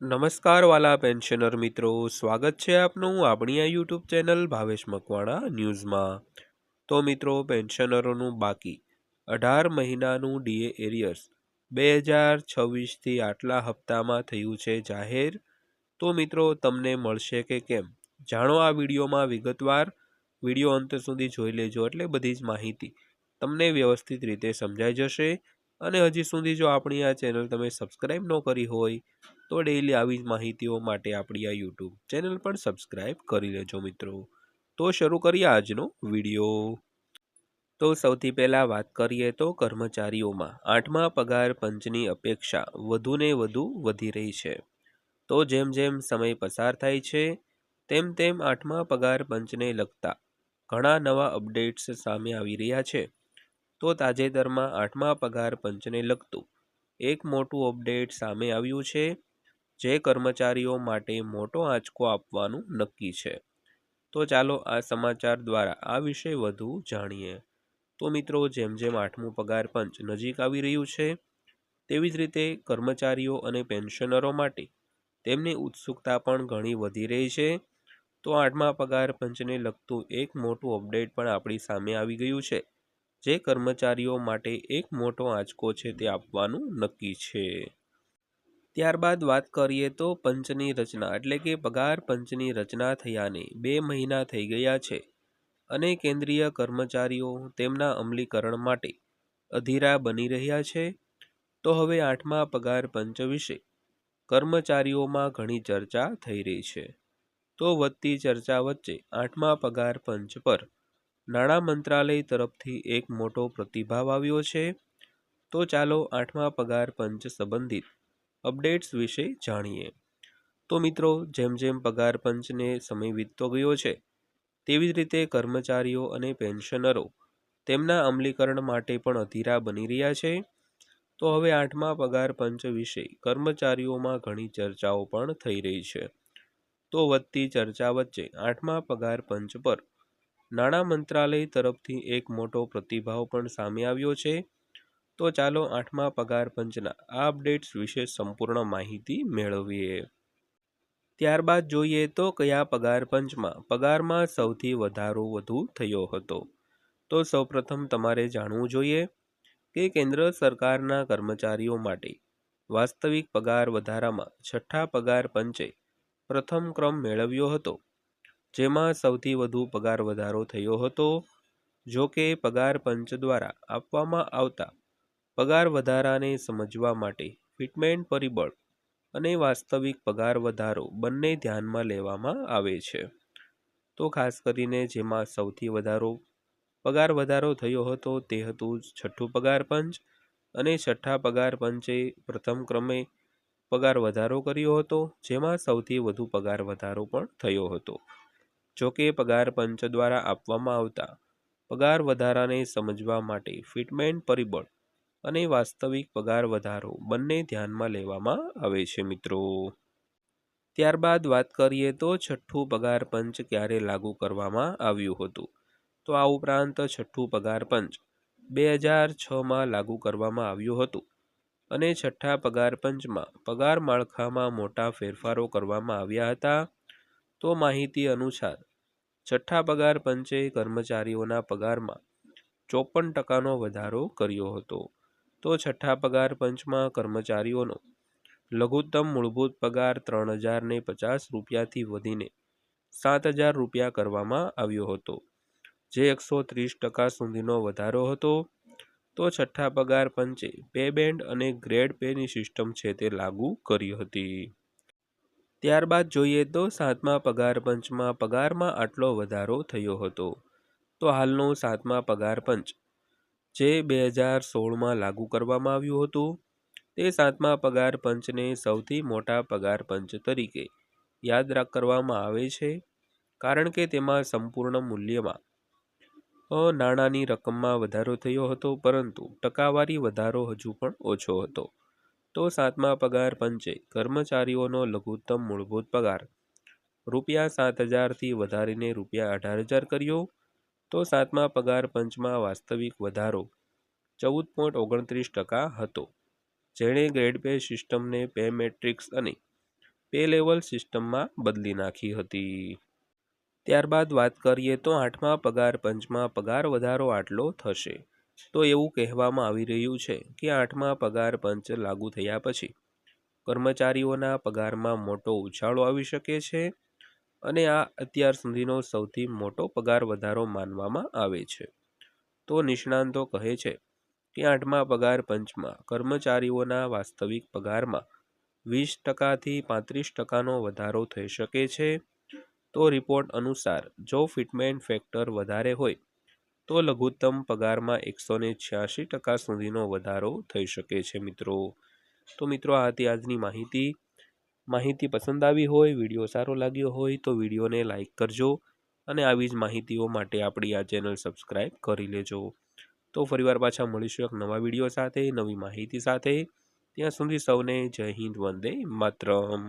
નમસ્કાર વાલા પેન્શનર મિત્રો, સ્વાગત છે આપનું આપણી આ યુટ્યુબ ચેનલ ભાવેશ મકવાણા ન્યૂઝમાં. તો મિત્રો પેન્શનરોનું બાકી. અઢાર મહિનાનું ડીએ એરિયર્સ બે હજાર છવ્વીસથી આટલા હપ્તામાં થયું છે જાહેર. તો મિત્રો, તમને મળશે કે કેમ? જાણો આ વિડીયોમાં વિગતવાર. વીડિયો અંત સુધી જોઈ લેજો એટલે બધી જ માહિતી તમને વ્યવસ્થિત રીતે સમજાઈ જશે. અને હજી સુધી જો આપણી આ ચેનલ તમે સબસ્ક્રાઈબ ન કરી હોય, તો ડેઈલી આવી જ માહિતીઓ માટે આપણી આ યુટ્યુબ ચેનલ પણ સબસ્ક્રાઈબ કરી લેજો મિત્રો. તો શરૂ કરીએ આજનો વીડિયો. તો સૌથી પહેલાં વાત કરીએ તો કર્મચારીઓમાં આઠમા પગાર પંચની અપેક્ષા વધુને વધુ વધી રહી છે. તો જેમ જેમ સમય પસાર થાય છે, તેમ તેમ આઠમા પગાર પંચને લગતા ઘણા નવા અપડેટ્સ સામે આવી રહ્યા છે. તો તાજેતરમાં આઠમા પગાર પંચને લગતું એક મોટું અપડેટ સામે આવ્યું છે, જે કર્મચારીઓ માટે મોટો આંચકો આપવાનું નક્કી છે. તો ચાલો આ સમાચાર દ્વારા આ વિશે વધુ જાણીએ. તો મિત્રો, જેમ જેમ આઠમું પગાર પંચ નજીક આવી રહ્યું છે, તેવી જ રીતે કર્મચારીઓ અને પેન્શનરો માટે તેમની ઉત્સુકતા પણ ઘણી વધી રહી છે. તો આઠમા પગાર પંચને લગતું એક મોટું અપડેટ પણ આપણી સામે આવી ગયું છે. જે કર્મચારીઓ માટે એક મોટો આંચકો છે તે આપવાનું નક્કી છે. ત્યારબાદ વાત કરીએ તો પંચની રચના, એટલે કે પગાર પંચની રચના થયાને બે મહિના થઈ ગયા છે અને કેન્દ્રીય કર્મચારીઓ તેમના અમલીકરણ માટે અધીરા બની રહ્યા છે. તો હવે આઠમા પગાર પંચ વિશે કર્મચારીઓમાં ઘણી ચર્ચા થઈ રહી છે. તો વધતી ચર્ચા વચ્ચે આઠમા પગાર પંચ પર નાણાં મંત્રાલય તરફથી એક મોટો પ્રતિભાવ આવ્યો છે. તો ચાલો આઠમા પગાર પંચ સંબંધિત અપડેટ્સ વિશે જાણીએ. તો મિત્રો, જેમ જેમ પગાર પંચને સમય વીતતો ગયો છે, તેવી જ રીતે કર્મચારીઓ અને પેન્શનરો તેમના અમલીકરણ માટે પણ અધીરા બની રહ્યા છે. તો હવે આઠમા પગાર પંચ વિશે કર્મચારીઓમાં ઘણી ચર્ચાઓ પણ થઈ રહી છે. તો વધતી ચર્ચા વચ્ચે આઠમા પગાર પંચ પર નાણાં મંત્રાલય તરફથી એક મોટો પ્રતિભાવ પણ સામે આવ્યો છે. તો ચાલો આઠમા પગાર પંચના આ અપડેટ્સ વિશે સંપૂર્ણ માહિતી મેળવીએ. ત્યારબાદ જોઈએ તો કયા પગાર પંચમાં પગારમાં સૌથી વધારો વધુ થયો હતો. તો સૌપ્રથમ તમારે જાણવું જોઈએ કે કેન્દ્ર સરકારના કર્મચારીઓ માટે વાસ્તવિક પગાર વધારામાં છઠ્ઠા પગાર પંચે પ્રથમ ક્રમ મેળવ્યો હતો. જેમાં સૌથી વધુ પગાર વધારો થયો હતો, જો કે પગાર પંચ દ્વારા આપવામાં આવતા પગાર વધારાને સમજવા માટે ફિટમેન્ટ પરિબળ અને વાસ્તવિક પગાર વધારો બંને ધ્યાનમાં લેવામાં આવે છે. તો ખાસ કરીને જેમાં સૌથી વધારો પગાર વધારો થયો હતો તે હતું છઠ્ઠું પગાર પંચ અને છઠ્ઠા પગાર પંચે પ્રથમ ક્રમે પગાર વધારો કર્યો હતો, જેમાં સૌથી વધુ પગાર વધારો પણ થયો હતો. જોકે પગાર પંચ દ્વારા આપવામાં આવતા પગાર વધારાને સમજવા માટે ફિટમેન્ટ પરિબળ અને વાસ્તવિક પગાર વધારો બંને ધ્યાનમાં લેવામાં આવે છે, મિત્રો. ત્યારબાદ વાત કરીએ તો છઠ્ઠું પગાર પંચ ક્યારે લાગુ કરવામાં આવ્યું હતું? તો આ ઉપરાંત છઠ્ઠું પગાર પંચ બે હજાર છમાં લાગુ કરવામાં આવ્યું હતું અને છઠ્ઠા પગાર પંચમાં પગાર માળખામાં મોટા ફેરફારો કરવામાં આવ્યા હતા. તો માહિતી અનુસાર, છઠ્ઠા પગાર પંચે કર્મચારીઓના પગારમાં ચોપન ટકાનો વધારો કર્યો હતો. તો છઠ્ઠા પગાર પંચમાં કર્મચારીઓનો લઘુત્તમ મૂળભૂત પગાર ત્રણ હજારને પચાસ રૂપિયાથી વધીને સાત હજાર રૂપિયા કરવામાં આવ્યો હતો, જે એકસો ત્રીસ ટકા સુધીનો વધારો હતો. તો છઠ્ઠા પગાર પંચે પે બેન્ડ અને ગ્રેડ પેની સિસ્ટમ છે તે લાગુ કરી હતી. ત્યારબાદ જોઈએ તો સાતમા પગાર પંચમાં પગારમાં આટલો વધારો થયો હતો. તો હાલનો સાતમા પગાર પંચ, જે બે હજાર સોળમાં લાગુ કરવામાં આવ્યું હતું. તે સાતમા પગાર પંચને સૌથી મોટા પગાર પંચ તરીકે યાદ રાખ, કરવામાં આવે છે, કારણ કે તેમાં સંપૂર્ણ મૂલ્યમાં નાણાંની રકમમાં વધારો થયો હતો, પરંતુ ટકાવારી વધારો હજુ પણ ઓછો હતો. તો સાતમા પગાર પંચે કર્મચારીઓનો લઘુત્તમ મૂળભૂત પગાર. રૂપિયા સાત હજારથી વધારીને રૂપિયા અઢાર હજાર કર્યો તો સાતમા પગાર પંચમાં વાસ્તવિક વધારો ચૌદ પોઈન્ટ ઓગણત્રીસ ટકા હતો. જેણે ગ્રેડ પે સિસ્ટમને પે મેટ્રિક્સ અને પે લેવલ સિસ્ટમમાં બદલી નાખી હતી. ત્યારબાદ વાત કરીએ તો આઠમા પગાર પંચમાં પગાર વધારો આટલો થશે. તો એવું કહેવામાં આવી રહ્યું છે કે આઠમા પગાર પંચ લાગુ થયા પછી કર્મચારીઓના પગારમાં મોટો ઉછાળો આવી શકે છે અને આ અત્યાર સુધીનો સૌથી મોટો પગાર વધારો માનવામાં આવે છે. તો નિષ્ણાંતો કહે છે કે આઠમા પગાર પંચમાં કર્મચારીઓના વાસ્તવિક પગારમાં વીસ ટકાથી પાંત્રીસ ટકાનો વધારો થઈ શકે છે. તો રિપોર્ટ અનુસાર જો ફિટમેન્ટ ફેક્ટર વધારે હોય તો લઘુત્તમ પગારમાં એકસો ને છ્યાસી ટકા સુધીનો વધારો થઈ શકે છે મિત્રો. તો મિત્રો, આ હતી આજની માહિતી. માહિતી પસંદ આવી હોય, વીડિયો સારો લાગ્યો હોય તો વિડીયોને લાઇક કરજો અને આવી જ માહિતીઓ માટે આપણી આ ચેનલ સબસ્ક્રાઈબ કરી લેજો. તો ફરીવાર પાછા મળીશું એક નવા વીડિયો સાથે, નવી માહિતી સાથે. ત્યાં સુધી સૌને જય હિન્દ, વંદે માતરમ.